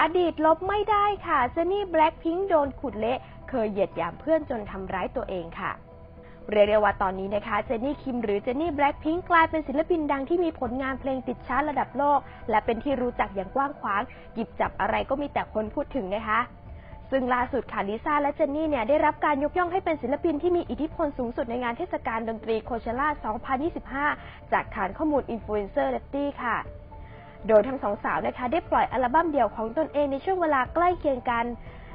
อดีตลบไม่ได้ค่ะเจนนี่แบล็คพิงค์โดนขุดเละ เคยเหยียดหยามเพื่อนจนทำร้ายตัวเองค่ะ เรียกได้ว่าตอนนี้นะคะ เจนนี่คิมหรือเจนนี่แบล็คพิงค์กลายเป็นศิลปินดังที่มีผลงานเพลงติดชาร์ตระดับโลก และเป็นที่รู้จักอย่างกว้างขวางหยิบจับอะไรก็มีแต่คนพูดถึงนะคะซึ่งล่าสุดค่ะลิซ่าและเจนนี่เนี่ยได้รับการยกย่องให้เป็นศิลปินที่มีอิทธิพลสูงสุดในงานเทศกาลดนตรีโคเชล่า 2025 จากฐานข้อมูล Influencer l e t t y ค่ะ โดยทั้งสองสาวนะคะได้ปล่อยอัลบั้มเดี่ยวของตนเองในช่วงเวลาใกล้เคียงกัน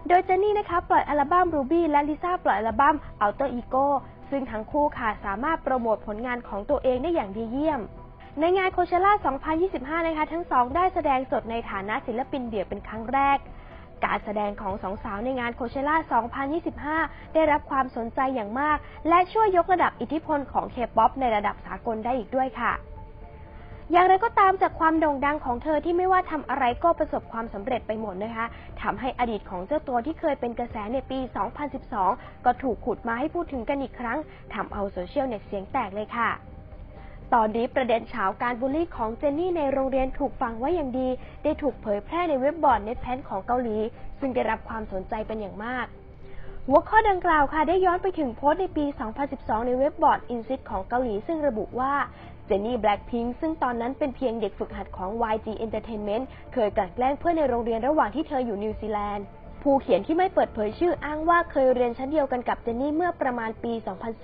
โดยเจนนี่นะคะปล่อยอัลบั้ม Ruby และลิซ่าปล่อยอัลบั้ม Alter Ego ซึ่งทั้งคู่ค่ะสามารถโปรโมทผลงานของตัวเองได้อย่างดีเยี่ยม ในงานโคเชล่า 2025 นะคะ ทั้งสองได้แสดงสดในฐานะศิลปินเดี่ยวเป็นครั้งแรก การแสดงของสองสาวในงานโคเชล่า 2025 ได้รับความสนใจอย่างมาก และช่วยยกระดับอิทธิพลของเคป๊อปในระดับสากลได้อีกด้วยค่ะ อย่างไรก็ตามจากความโด่งดังของเธอที่ไม่ว่าทำอะไรก็ประสบความสำเร็จไปหมดนะคะทำให้อดีตของเจ้าตัวที่เคยเป็นกระแสในปี 2012 ก็ถูกขุดมาให้พูดถึงกันอีกครั้งทำเอาโซเชียลเน็ตเสียงแตกเลยค่ะตอนนี้ประเด็นเฉาการบูลลี่ของเจนนี่ในโรงเรียนถูกฟังไว้อย่างดี ได้ถูกเผยแพร่ในเว็บบอร์ดเน็ตแพนของเกาหลี ซึ่งได้รับความสนใจเป็นอย่างมาก หัวข้อดังกล่าวค่ะได้ย้อนไปถึงโพสต์ในปี 2012 ในเว็บบอร์ดอินซิ t ของเกาหลี ซึ่งระบุว่า เจนนี่แบล็กพิงซึ่งตอนนั้นเป็นเพียงเด็กฝึกหัดของ YG Entertainment เคยกลั่นแกล้งเพื่อนในโรงเรียนระหว่างที่เธออยู่นิวซีแลนด์ผู้เขียนที่ไม่เปิดเผยชื่ออ้างว่าเคยเรียนชั้นเดียวกันกับเจนนี่เมื่อประมาณปี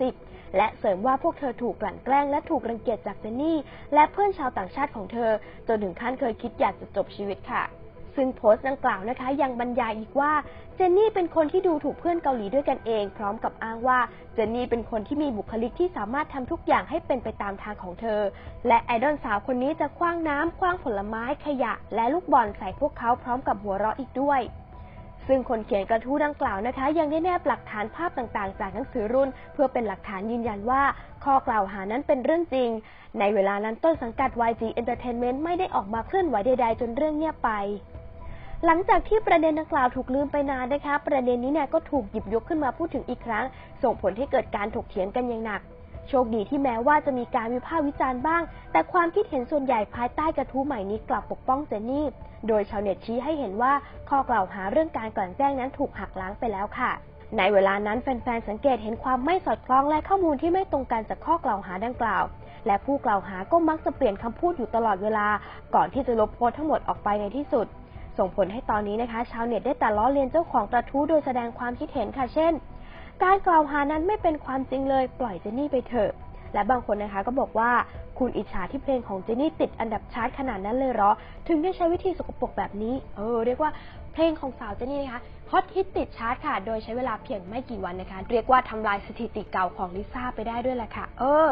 2010 และเสริมว่าพวกเธอถูกกลั่นแกล้งและถูกรังเกียจจากเจนนี่ และเพื่อนชาวต่างชาติของเธอ จนถึงขั้นเคยคิดอยากจะจบชีวิตค่ะ ซึ่งโพสต์ดังกล่าวนะคะ ยังบรรยายอีกว่าเจนนี่เป็นคนที่ดูถูกเพื่อนเกาหลีด้วยกันเอง พร้อมกับอ้างว่าเจนนี่เป็นคนที่มีบุคลิกที่สามารถทำทุกอย่างให้เป็นไปตามทางของเธอ และไอดอลสาวคนนี้จะคว้างน้ำคว้างผลไม้ขยะ และลูกบอลใส่พวกเขาพร้อมกับหัวเราะอีกด้วยซึ่งคนเขียนกระทู้ดังกล่าวนะคะ ยังได้แนบหลักฐานภาพต่างๆ จากหนังสือรุ่น เพื่อเป็นหลักฐานยืนยันว่า ข้อกล่าวหานั้นเป็นเรื่องจริง ในเวลานั้นต้นสังกัด YG Entertainment ไม่ได้ออกมาเคลื่อนไหวใดๆ จนเรื่องเงียบไป หลังจากที่ประเด็นดังกล่าวถูกลืมไปนานนะคะ ประเด็นนี้เนี่ยก็ถูกหยิบยกขึ้นมาพูดถึงอีกครั้ง ส่งผลให้เกิดการถกเถียงกันอย่างหนัก โชคดีที่แม้ว่าจะมีการวิพากษ์วิจารณ์บ้าง แต่ความคิดเห็นส่วนใหญ่ภายใต้กระทู้ใหม่นี้กลับปกป้องเจนนี่ โดยชาวเน็ตชี้ให้เห็นว่าข้อกล่าวหาเรื่องการกลั่นแกล้งนั้นถูกหักล้างไปแล้วค่ะในเวลานั้นแฟนๆ สังเกตเห็นความไม่สอดคล้องและข้อมูลที่ไม่ตรงกันจากข้อกล่าวหาดังกล่าว และผู้กล่าวหาก็มักจะเปลี่ยนคำพูดอยู่ตลอดเวลา ก่อนที่จะลบโพสต์ทั้งหมดออกไปในที่สุด ส่งผลให้ตอนนี้นะคะ ชาวเน็ตได้แต่ล้อเลียนเจ้าของกระทู้โดยแสดงความคิดเห็นค่ะ เช่น การกล่าวหานั้นไม่เป็นความจริงเลย ปล่อยเจนนี่ไปเถอะ และบางคนนะคะก็บอกว่าคุณอิจฉาที่เพลงของเจนนี่ติดอันดับชาร์ตขนาดนั้นเลยเหรอ ถึงได้ใช้วิธีสกปรกแบบนี้ เออ เรียกว่าเพลงของสาวเจนนี่นะคะฮอตฮิตติดชาร์ตค่ะ โดยใช้เวลาเพียงไม่กี่วันนะคะ เรียกว่าทำลายสถิติเก่าของลิซ่าไปได้ด้วยแหละค่ะ เออ